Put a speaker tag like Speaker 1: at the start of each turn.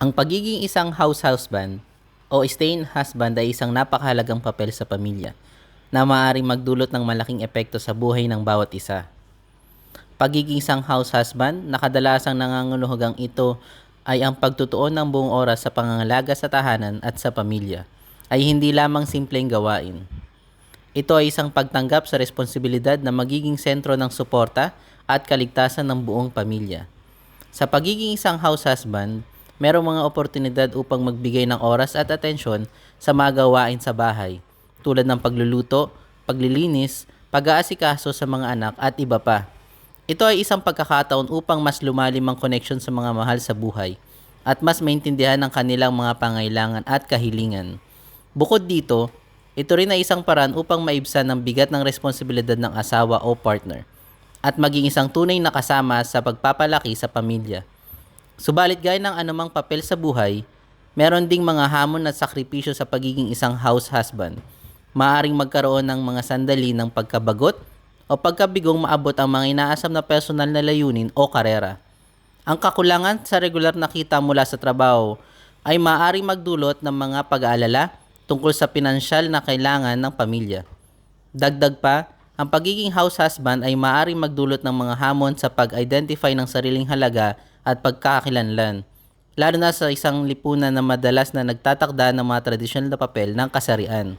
Speaker 1: Ang pagiging isang house husband o stay-in husband ay isang napakahalagang papel sa pamilya na maaaring magdulot ng malaking epekto sa buhay ng bawat isa. Pagiging isang house husband na kadalasang ito ay ang pagtutuon ng buong oras sa pangangalaga sa tahanan at sa pamilya ay hindi lamang simpleng gawain. Ito ay isang pagtanggap sa responsibilidad na magiging sentro ng suporta at kaligtasan ng buong pamilya. Sa pagiging isang house husband, merong mga oportunidad upang magbigay ng oras at atensyon sa mga gawain sa bahay, tulad ng pagluluto, paglilinis, pag-aasikaso sa mga anak at iba pa. Ito ay isang pagkakataon upang mas lumalim ang connection sa mga mahal sa buhay at mas maintindihan ang kanilang mga pangailangan at kahilingan. Bukod dito, ito rin ay isang paraan upang maibsan ang bigat ng responsibilidad ng asawa o partner at maging isang tunay na kasama sa pagpapalaki sa pamilya. Subalit gaya ng anumang papel sa buhay, meron ding mga hamon at sakripisyo sa pagiging isang house husband. Maaring magkaroon ng mga sandali ng pagkabagot o pagkabigong maabot ang mga inaasam na personal na layunin o karera. Ang kakulangan sa regular na kita mula sa trabaho ay maaaring magdulot ng mga pag-aalala tungkol sa pinansyal na kailangan ng pamilya. Dagdag pa, ang pagiging house husband ay maaaring magdulot ng mga hamon sa pag-identify ng sariling halaga at pagkakakilanlan, lalo na sa isang lipunan na madalas na nagtatakda ng mga tradisyonal na papel ng kasarian.